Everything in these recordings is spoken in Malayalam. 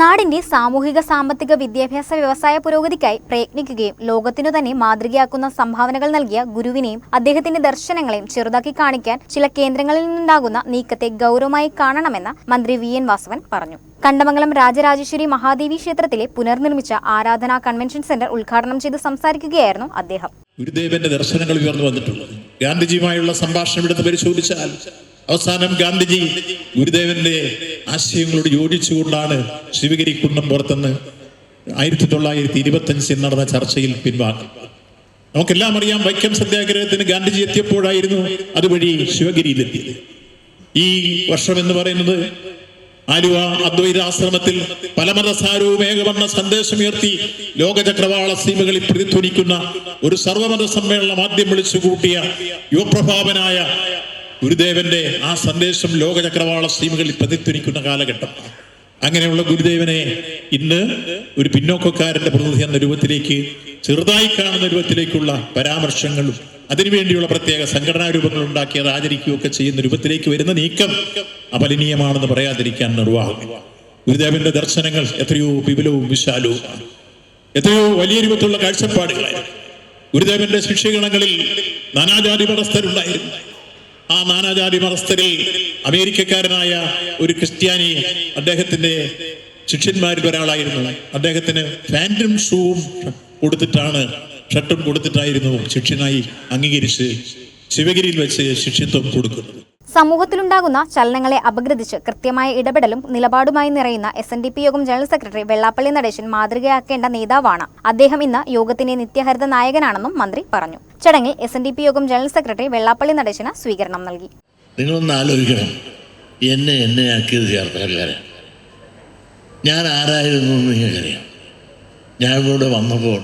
നാടിന്റെ സാമൂഹിക സാമ്പത്തിക വിദ്യാഭ്യാസ വ്യവസായ പുരോഗതിക്കായി പ്രയത്നിക്കുകയും ലോകത്തിനു തന്നെ മാതൃകയാക്കുന്ന സംഭാവനകൾ നൽകിയ ഗുരുവിനെയും അദ്ദേഹത്തിന്റെ ദർശനങ്ങളെയും ചെറുതാക്കി കാണിക്കാൻ ചില കേന്ദ്രങ്ങളിൽ നിന്നുണ്ടാകുന്ന നീക്കത്തെ ഗൗരവമായി കാണണമെന്ന് മന്ത്രി വി എൻ വാസവൻ പറഞ്ഞു. കണ്ടമംഗലം രാജരാജേശ്വരി മഹാദേവി ക്ഷേത്രത്തിലെ പുനർനിർമ്മിച്ച ആരാധനാ കൺവെൻഷൻ സെന്റർ ഉദ്ഘാടനം ചെയ്ത് സംസാരിക്കുകയായിരുന്നു അദ്ദേഹം. ഗുരുദേവന്റെ ദർശനങ്ങൾ ഉയർന്നു വന്നിട്ടുള്ളത്. ഗാന്ധിജിയുമായുള്ള സംഭാഷണം എടുത്ത് പരിശോധിച്ചാൽ അവസാനം ഗാന്ധിജി ഗുരുദേവന്റെ ആശയങ്ങളോട് യോജിച്ചുകൊണ്ടാണ് ശിവഗിരി കുണ്ടം പുറത്തുനിന്ന് ആയിരത്തി തൊള്ളായിരത്തി ഇരുപത്തി അഞ്ചിൽ നടന്ന ചർച്ചയിൽ പിൻവാങ്ങി. നമുക്കെല്ലാം അറിയാം വൈക്കം സത്യാഗ്രഹത്തിന് ഗാന്ധിജി എത്തിയപ്പോഴായിരുന്നു അതുവഴി ശിവഗിരിയിലെത്തിയത്. ഈ വർഷം എന്ന് പറയുന്നത് ആലുവ അദ്വൈതാശ്രമത്തിൽ പലമതസാരവും ഏകവർണ സന്ദേശമുയർത്തി ലോകചക്രവാള സീമകളിൽ പ്രതിധ്വനിക്കുന്ന ഒരു സർവമത സമ്മേളനം ആദ്യം വിളിച്ചു കൂട്ടിയ യുവപ്രഭാവനായ ഗുരുദേവന്റെ ആ സന്ദേശം ലോകചക്രവാള സീമകളിൽ പ്രതിധ്വനിക്കുന്ന കാലഘട്ടം. അങ്ങനെയുള്ള ഗുരുദേവനെ ഇന്ന് ഒരു പിന്നോക്കക്കാരന്റെ പ്രതിനിധി എന്ന രൂപത്തിലേക്ക് ചെറുതായി കാണുന്ന രൂപത്തിലേക്കുള്ള പരാമർശങ്ങളും അതിനുവേണ്ടിയുള്ള പ്രത്യേക സംഘടനാ രൂപങ്ങൾ ഉണ്ടാക്കി അത് ആചരിക്കുകയൊക്കെ ചെയ്യുന്ന രൂപത്തിലേക്ക് വരുന്ന നീക്കം അപലനീയമാണെന്ന് പറയാതിരിക്കാൻ നിർവാഹം ഗുരുദേവന്റെ ദർശനങ്ങൾ എത്രയോ വിപുലവും വിശാലവും എത്രയോ വലിയ രൂപത്തിലുള്ള കാഴ്ചപ്പാടുകളായിരുന്നു. ഗുരുദേവന്റെ ശിക്ഷഗണങ്ങളിൽ നാനാജാതി മതസ്ഥരുണ്ടായിരുന്നു ആ നാനാജാതി മതസ്ഥരിൽ അമേരിക്കക്കാരനായ ഒരു ക്രിസ്ത്യാനി അദ്ദേഹത്തിന്റെ ശിഷ്യന്മാരിൽ ഒരാളായിരുന്നു. അദ്ദേഹത്തിന് ഫാന്റം ഷൂവും കൊടുത്തിട്ടാണ് ഷർട്ടും കൊടുത്തിട്ടായിരുന്നു ശിഷ്യനായി അംഗീകരിച്ച് ശിവഗിരിയിൽ വെച്ച് ശിഷ്യത്വം കൊടുക്കുന്നത്. സമൂഹത്തിലുണ്ടാകുന്ന ചലനങ്ങളെ അപഗ്രഥിച്ച് കൃത്യമായ ഇടപെടലും നിലപാടുമായി നിറയുന്ന എസ് എൻ ഡി പി യോഗം ജനറൽ സെക്രട്ടറി വെള്ളാപ്പള്ളി നടേശൻ മാതൃകയാക്കേണ്ട നേതാവാണ്. അദ്ദേഹം ഇന്ന് യോഗത്തിന്റെ നിത്യഹരിത നായകനാണെന്നും മന്ത്രി പറഞ്ഞു. ചടങ്ങിൽ S N D P Yogam general secretary Vellappally Natesan സ്വീകരണം നൽകി. നിങ്ങളൊന്ന് ആലോചിക്കണം. എന്നെ എന്നെ ആക്കിയത് ചേർത്തക്കാരെ ഞാൻ ആരായിരുന്നു നിങ്ങൾക്കറിയാം. ഞാൻ ഇവിടെ വന്നപ്പോൾ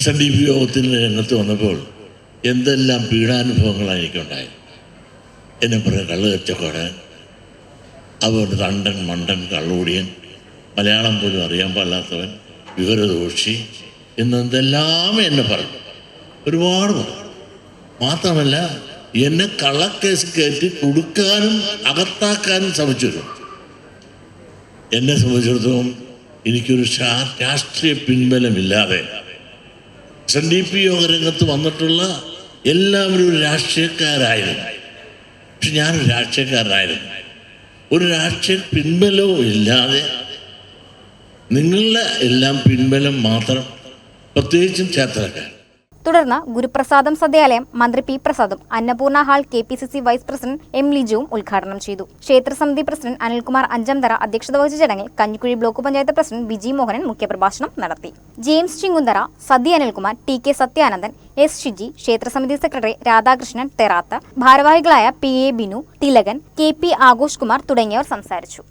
എസ് എൻ ഡി പി യോഗത്തിന്റെ രംഗത്ത് വന്നപ്പോൾ എന്തെല്ലാം പീഡാനുഭവങ്ങളാണ് എനിക്കുണ്ടായത്. എന്നെ പറഞ്ഞ കള്ള് കച്ചക്കോടെ അതുകൊണ്ട് തണ്ടൻ മണ്ടൻ കള്ളുകൂടിയൻ മലയാളം പോലും അറിയാൻ പാടില്ലാത്തവൻ വിവരദോഷി എന്നെന്തെല്ലാം എന്നെ പറഞ്ഞു ഒരുപാട് പറഞ്ഞു മാത്രമല്ല എന്നെ കള്ളക്കേസ് കയറ്റി കൊടുക്കാനും അകത്താക്കാനും ശ്രമിച്ചിരുന്നു എന്നെ സംബന്ധിച്ചിടത്തോളം എനിക്കൊരു രാഷ്ട്രീയ പിൻബലമില്ലാതെ എസ് എൻ ഡി പി യോഗ രംഗത്ത് വന്നിട്ടുള്ള എല്ലാവരും ഒരു രാഷ്ട്രീയക്കാരായിരുന്നു. പക്ഷെ ഞാൻ രാഷ്ട്രീയക്കാരനായിരുന്നു. ഒരു രാഷ്ട്രീയ പിൻബലവും ഇല്ലാതെ നിങ്ങളുടെ എല്ലാം പിൻബലം മാത്രം പ്രത്യേകിച്ചും ചേർത്തലക്കാർ തുടർന്ന് ഗുരുപ്രസാദം സദ്യാലയം മന്ത്രി P പ്രസാദും Annapoorna hall K P C C vice president M ലിജുവും ഉദ്ഘാടനം ചെയ്തു. ക്ഷേത്രസമിതി പ്രസിഡന്റ് അനിൽകുമാർ അഞ്ചംതറ അധ്യക്ഷത വഹിച്ച ചടങ്ങിൽ കഞ്ഞിക്കുഴി ബ്ലോക്ക് പഞ്ചായത്ത് പ്രസിഡന്റ് ബിജി മോഹനൻ മുഖ്യപ്രഭാഷണം നടത്തി. James Chingunthara Sathi Anilkumar T K Sathyanandan S Shiji ക്ഷേത്രസമിതി secretary Radhakrishnan Therath ഭാരവാഹികളായ P A Binu Thilakan K P Aghosh Kumar തുടങ്ങിയവർ സംസാരിച്ചു.